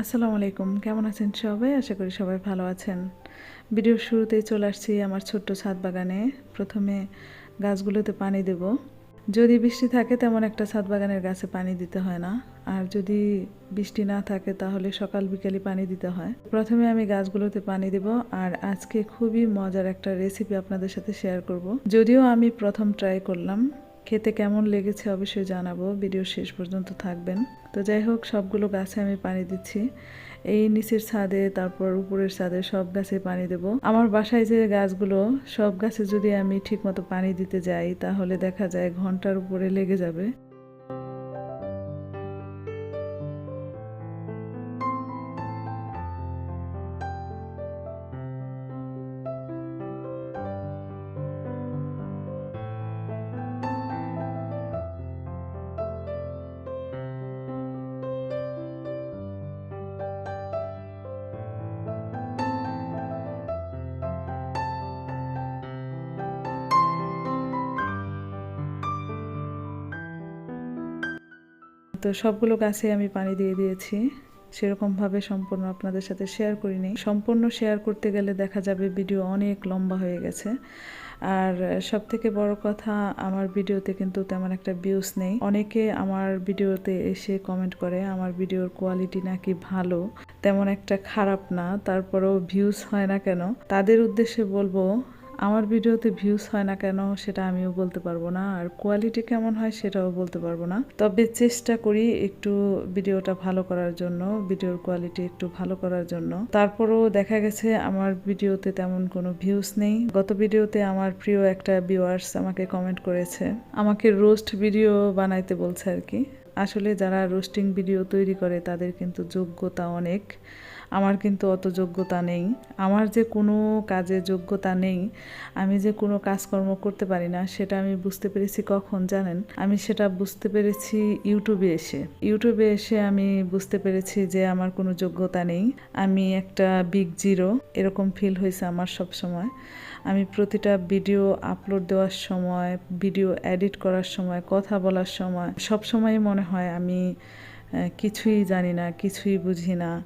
আসসালামু আলাইকুম। কেমন আছেন সবাই? আশা করি সবাই ভালো আছেন। ভিডিওর শুরুতেই চলে আসছি আমার ছোট্ট ছাদ বাগানে। প্রথমে গাছগুলোতে পানি দেব। যদি বৃষ্টি থাকে তেমন একটা ছাদ বাগানের গাছে পানি দিতে হয় না। আর যদি বৃষ্টি না থাকে তাহলে সকাল বিকেলে পানি দিতে হয়। প্রথমে আমি গাছগুলোতে পানি দেব আর আজকে খুবই মজার একটা রেসিপি আপনাদের সাথে শেয়ার করব। যদিও আমি প্রথম ট্রাই করলাম খেতে কেমন লেগেছে অবশ্যই জানাব। ভিডিও শেষ পর্যন্ত থাকবেন। তো যাই হোক, সবগুলো গাছে আমি পানি দিচ্ছি। এই নিচের ছাদে, তারপর উপরের ছাদে সব গাছে পানি দেব। আমার বাসায় যে গাছগুলো, সব গাছে যদি আমি ঠিকমতো পানি দিতে যাই, তাহলে দেখা যায় ঘণ্টার উপরে লেগে যাবে। তো সবগুলো গাছে আমি পানি দিয়ে দিয়েছি। সেরকমভাবে সম্পূর্ণ আপনাদের সাথে শেয়ার করিনি। সম্পূর্ণ শেয়ার করতে গেলে দেখা যাবে ভিডিও অনেক লম্বা হয়ে গেছে। আর সব থেকে বড় কথা, আমার ভিডিওতে কিন্তু তেমন একটা ভিউজ নেই। অনেকে আমার ভিডিওতে এসে কমেন্ট করে, আমার ভিডিওর কোয়ালিটি নাকি ভালো? তেমন একটা খারাপ না, তারপরেও ভিউজ হয় না কেন? তাদের উদ্দেশ্যে বলব আমার ভিডিওতে ভিউজ হয় না কেন সেটা আমিও বলতে পারব না, আর কোয়ালিটি কেমন হয় সেটাও বলতে পারব না। তবে চেষ্টা করি একটু ভিডিওটা ভালো করার জন্য, ভিডিওর কোয়ালিটি একটু ভালো করার জন্য। তারপরও দেখা গেছে আমার ভিডিওতে তেমন কোনো ভিউজ নেই। গত ভিডিওতে আমার প্রিয় একটা ভিউয়ার্স আমাকে কমেন্ট করেছে। আমাকে রোস্ট ভিডিও বানাইতে বলছে আর কি। আসলে যারা রোস্টিং ভিডিও তৈরি করে, তাদের কিন্তু যোগ্যতা অনেক। আমার কিন্তু অত যোগ্যতা নেই। আমার যে কোনো কাজে যোগ্যতা নেই, আমি যে কোনো কাজকর্ম করতে পারি না, সেটা আমি বুঝতে পেরেছি কখন জানেন? আমি সেটা বুঝতে পেরেছি ইউটিউবে এসে। ইউটিউবে এসে আমি বুঝতে পেরেছি যে আমার কোনো যোগ্যতা নেই। আমি একটা বিগ জিরো এরকম ফিল হয়েছে আমার সব সময় আমি প্রতিটা ভিডিও আপলোড দেওয়ার সময়, ভিডিও এডিট করার সময়, কথা বলার সময়, সব সময় মনে হয় আমি কিছুই জানি না, কিছুই বুঝি না,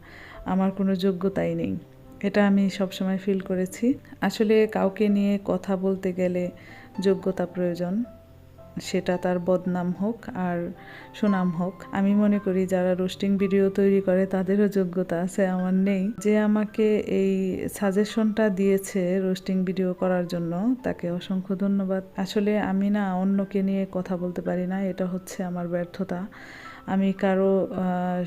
আমার কোনো যোগ্যতাই নেই। এটা আমি সবসময় ফিল করেছি। আসলে কাউকে নিয়ে কথা বলতে গেলে যোগ্যতা প্রয়োজন। সেটা তার বদনাম হোক আর সুনাম হোক। আমি মনে করি যারা রোস্টিং ভিডিও তৈরি করে তাদেরও যোগ্যতা আছে, আমার নেই। যে আমাকে এই সাজেশনটা দিয়েছে রোস্টিং ভিডিও করার জন্য, তাকে অসংখ্য ধন্যবাদ। আসলে আমি না অন্যকে নিয়ে কথা বলতে পারি না, এটা হচ্ছে আমার ব্যর্থতা। আমি কারও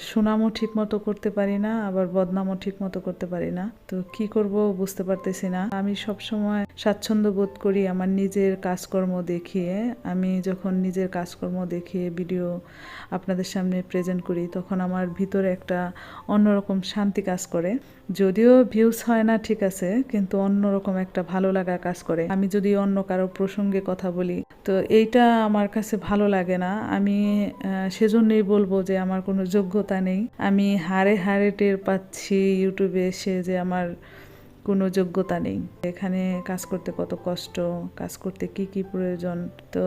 সুনামও ঠিক মতো করতে পারি না, আবার বদনামও ঠিক মতো করতে পারি না। তো কি করব বুঝতে পারতেছি না। আমি সব সময় স্বাচ্ছন্দ্য বোধ করি আমার নিজের কাজকর্ম দেখিয়ে। আমি যখন নিজের কাজকর্ম দেখিয়ে ভিডিও আপনাদের সামনে প্রেজেন্ট করি, তখন আমার ভিতরে একটা অন্যরকম শান্তি কাজ করে। যদিও ভিউজ হয় না, ঠিক আছে, কিন্তু অন্যরকম একটা ভালো লাগা কাজ করে। আমি যদি অন্য কারও প্রসঙ্গে কথা বলি, তো এইটা আমার কাছে ভালো লাগে না। আমি সেজন্যই বলব যে আমার কোনো যোগ্যতা নেই। আমি হারে হারে টের পাচ্ছি ইউটিউবে এসে যে আমার কোনো যোগ্যতা নেই। এখানে কাজ করতে কত কষ্ট, কাজ করতে কি কি প্রয়োজন? তো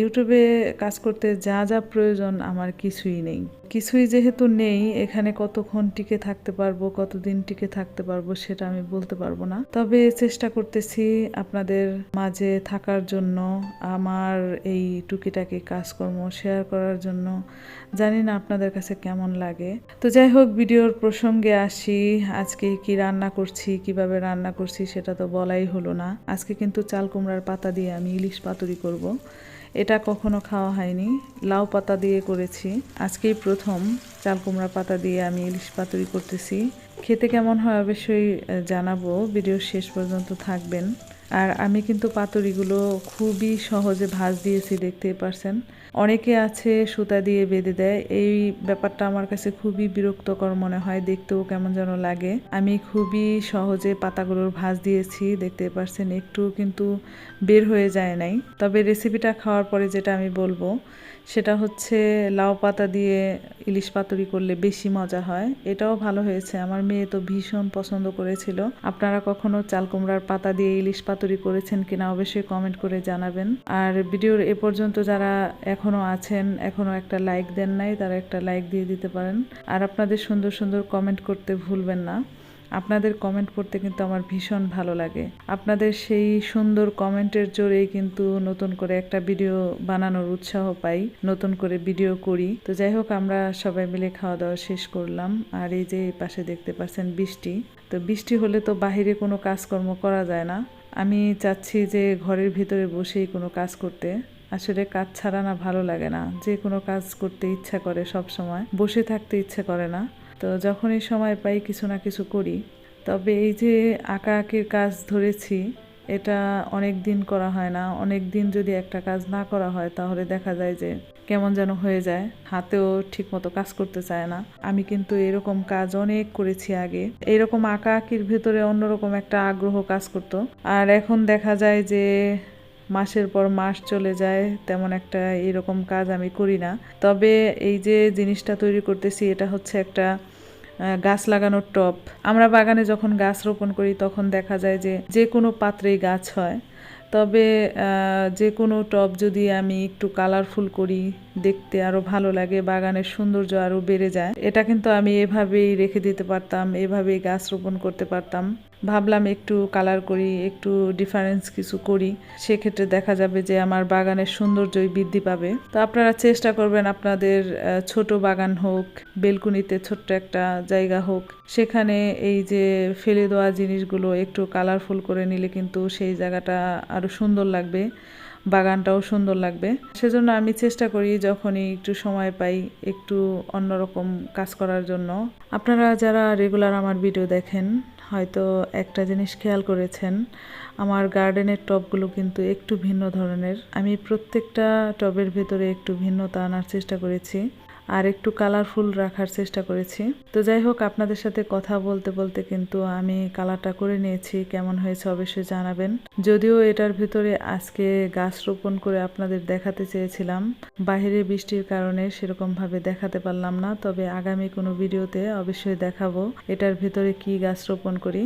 ইউটিউবে কাজ করতে যা যা প্রয়োজন আমার কিছুই নেই। কিছুই যেহেতু নেই, এখানে কতক্ষণ টিকে থাকতে পারব, কতদিন টিকে থাকতে পারব সেটা আমি বলতে পারব না। তবে চেষ্টা করতেছি আপনাদের মাঝে থাকার জন্য, আমার এই টুকিটাকি কাজকর্ম শেয়ার করার জন্য। জানি না আপনাদের কাছে কেমন লাগে। তো যাই হোক, ভিডিওর প্রসঙ্গে আসি। আজকে কি রান্না করছি, কীভাবে রান্না করছি সেটা তো বলাই হলো না। আজকে কিন্তু চাল কুমড়ার পাতা দিয়ে আমি ইলিশ পাতুরি করব। এটা কখনো খাওয়া হয়নি। লাউ পাতা দিয়ে করেছি। আজকেই প্রথম চাল কুমড়া পাতা দিয়ে আমি ইলিশ পাতুরি করতেছি। খেতে কেমন হয় অবশ্যই জানাব। ভিডিও শেষ পর্যন্ত থাকবেন। আর আমি কিন্তু পাতুরিগুলো খুবই সহজে ভাজ দিয়েছি, দেখতেই পারছেন। অনেকে আছে সুতা দিয়ে বেঁধে দেয়। এই ব্যাপারটা আমার কাছে খুবই বিরক্তকর মনে হয়। দেখতেও কেমন যেন লাগে। আমি খুবই সহজে পাতাগুলোর ভাজ দিয়েছি, দেখতে পারছেন একটু, কিন্তু বের হয়ে যায় নাই। তবে রেসিপিটা খাওয়ার পরে যেটা আমি বলব, সেটা হচ্ছে লাউ পাতা দিয়ে ইলিশ পাতুরি করলে বেশি মজা হয়। এটাও ভালো হয়েছে। আমার মেয়ে তো ভীষণ পছন্দ করেছিল। আপনারা কখনো চাল কুমড়ার পাতা দিয়ে ইলিশ পাতুরি তৈরি করেছেন কিনা অবশ্যই কমেন্ট করে জানাবেন। আর ভিডিওর এ পর্যন্ত যারা এখনও আছেন, এখনও একটা লাইক দেন নাই, তারা একটা লাইক দিয়ে দিতে পারেন। আর আপনাদের সুন্দর সুন্দর কমেন্ট করতে ভুলবেন না। আপনাদের কমেন্ট পড়তে কিন্তু আমার ভীষণ ভালো লাগে। আপনাদের সেই সুন্দর কমেন্টের জোরেই কিন্তু নতুন করে একটা ভিডিও বানানোর উৎসাহ পাই, নতুন করে ভিডিও করি। তো যাই হোক, আমরা সবাই মিলে খাওয়া দাওয়া শেষ করলাম। আর এই যে পাশে দেখতে পাচ্ছেন বৃষ্টি। তো বৃষ্টি হলে তো বাহিরে কোনো কাজকর্ম করা যায় না। আমি চাচ্ছি যে ঘরের ভিতরে বসেই কোনো কাজ করতে। আসলে কাজ ছাড়া না ভালো লাগে না। যে কোনো কাজ করতে ইচ্ছা করে সব সময় বসে থাকতে ইচ্ছে করে না। তো যখনই সময় পাই কিছু না কিছু করি। তবে এই যে আঁকা আঁকির কাজ ধরেছি, এটা অনেক দিন করা হয় না। অনেক দিন যদি একটা কাজ না করা হয়, তাহলে দেখা যায় যে কেমন যেন হয়ে যায়। হাতেও ঠিক মতো কাজ করতে চায় না। আমি কিন্তু এরকম কাজ অনেক করেছি আগে। এরকম আঁকা আঁকির ভেতরে অন্যরকম একটা আগ্রহ কাজ করতো। আর এখন দেখা যায় যে মাসের পর মাস চলে যায়, তেমন একটা এরকম কাজ আমি করি না। তবে এই যে জিনিসটা তৈরি করতেছি, এটা হচ্ছে একটা গাছ লাগানোর টব আমরা বাগানে যখন গাছ রোপণ করি, তখন দেখা যায় যে যে কোনো পাত্রেই গাছ হয়। তবে যে কোনো টব যদি আমি একটু কালারফুল করি, দেখতে আরও ভালো লাগে, বাগানের সৌন্দর্য আরও বেড়ে যায়। এটা কিন্তু আমি এভাবেই রেখে দিতে পারতাম, এভাবেই গাছ রোপণ করতে পারতাম। ভাবলাম একটু কালার করি, একটু ডিফারেন্স কিছু করি। সেক্ষেত্রে দেখা যাবে যে আমার বাগানের সৌন্দর্যই বৃদ্ধি পাবে। তো আপনারা চেষ্টা করবেন আপনাদের ছোট বাগান হোক, বেলকুনিতে ছোট্ট একটা জায়গা হোক, সেখানে এই যে ফেলে দেওয়া জিনিসগুলো একটু কালারফুল করে নিলে কিন্তু সেই জায়গাটা আরও সুন্দর লাগবে, বাগানটাও সুন্দর লাগবে। সেজন্য আমি চেষ্টা করি যখনই একটু সময় পাই একটু অন্যরকম কাজ করার জন্য। আপনারা যারা রেগুলার আমার ভিডিও দেখেন হয়তো একটা জিনিস খেয়াল করেছেন, আমার গার্ডেনের টবগুলো কিন্তু একটু ভিন্ন ধরনের। আমি প্রত্যেকটা টবের ভেতরে একটু ভিন্নতা আনার চেষ্টা করেছি। আর একটু কালারফুল রাখার চেষ্টা করেছি। তো যাই হোক, আপনাদের সাথে কথা বলতে বলতে কিন্তু আমি কালারটা করে নিয়েছি, কেমন হয়েছে অবশ্যই জানাবেন। যদিও এটার ভিতরে আজকে গাছ রোপণ করে আপনাদের দেখাতে চেয়েছিলাম, বাইরে বৃষ্টির কারণে সেরকম ভাবে দেখাতে পারলাম না, তবে আগামী কোনো ভিডিওতে অবশ্যই দেখাবো এটার ভিতরে কি গাছ রোপণ করি।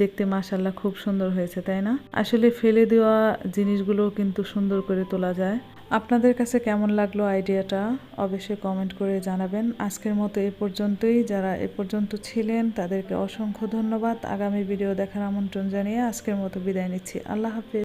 দেখতে মাশাল্লাহ খুব সুন্দর হয়েছে, তাই না? আসলে ফেলে দেওয়া জিনিসগুলো কিন্তু সুন্দর করে তোলা যায়। আপনাদের কাছে কেমন লাগল আইডিয়াটা অবশ্যই কমেন্ট করে জানাবেন। আজকের মতো এ পর্যন্তই। যারা এ পর্যন্ত ছিলেন, তাদেরকে অসংখ্য ধন্যবাদ। আগামী ভিডিও দেখার আমন্ত্রণ জানিয়ে আজকের মতো বিদায় নিচ্ছি। আল্লাহ হাফিজ।